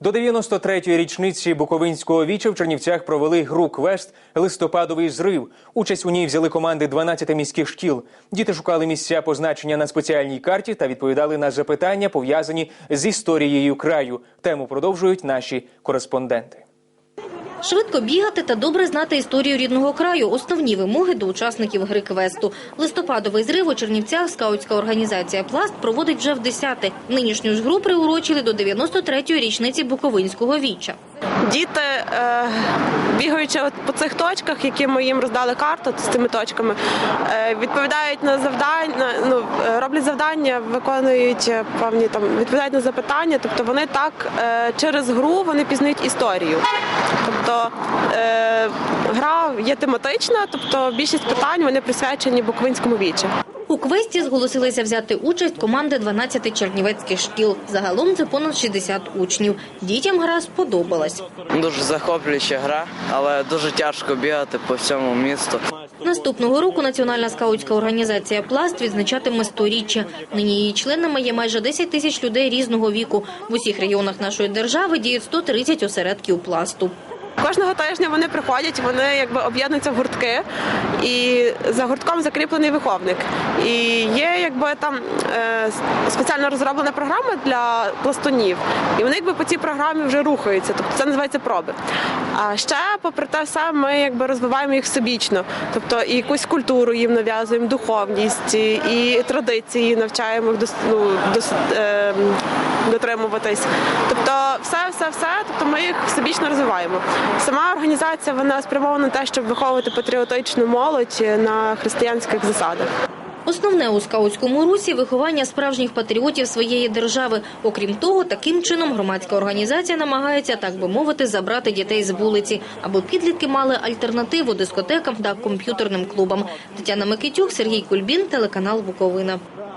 До 93-ї річниці Буковинського віча в Чернівцях провели гру квест Листопадовий зрив. Участь у ній взяли команди 12 міських шкіл. Діти шукали місця позначення на спеціальній карті та відповідали на запитання, пов'язані з історією краю. Тему продовжують наші кореспонденти. Швидко бігати та добре знати історію рідного краю – основні вимоги до учасників гри квесту. Листопадовий зрив у Чернівцях скаутська організація «Пласт» проводить вже в десяте. Нинішню ж гру приурочили до 93-ї річниці Буковинського віча. Діти, е, бігаючи от по цих точках, які ми їм роздали карту з цими точками, е, відповідають на завдання, ну е, роблять завдання, виконують е, певні там відповідають на запитання. Тобто вони так через гру вони пізнають історію. Тобто гра є тематична, тобто більшість питань вони присвячені Буковинському вічі. У квесті зголосилися взяти участь команди 12 чернівецьких шкіл. Загалом це понад 60 учнів. Дітям гра сподобалась. Дуже захоплююча гра, але дуже тяжко бігати по всьому місту. Наступного року Національна скаутська організація «Пласт» відзначатиме сторіччя. Нині її членами є майже 10 тисяч людей різного віку. В усіх регіонах нашої держави діють 130 осередків «Пласту». Кожного тижня вони приходять, вони якби об'єднуються в гуртки, і за гуртком закріплений виховник. І є якби там е, спеціально розроблена програма для пластунів, і вони якби по цій програмі вже рухаються. Тобто це називається проби. А ще, попри те, все, ми якби розвиваємо їх всебічно. Тобто і якусь культуру їм нав'язуємо, духовність, і, традиції навчаємо їх дос, ну, дос, е, дотримуватись. Тобто, все, все, все. Тобто ми їх всебічно розвиваємо. Сама організація вона спрямована на те, щоб виховувати патріотичну молодь на християнських засадах. Основне у скаутському русі – виховання справжніх патріотів своєї держави. Окрім того, таким чином громадська організація намагається, так би мовити, забрати дітей з вулиці, аби підлітки мали альтернативу дискотекам та комп'ютерним клубам. Тетяна Микитюк, Сергій Кульбін, телеканал Буковина.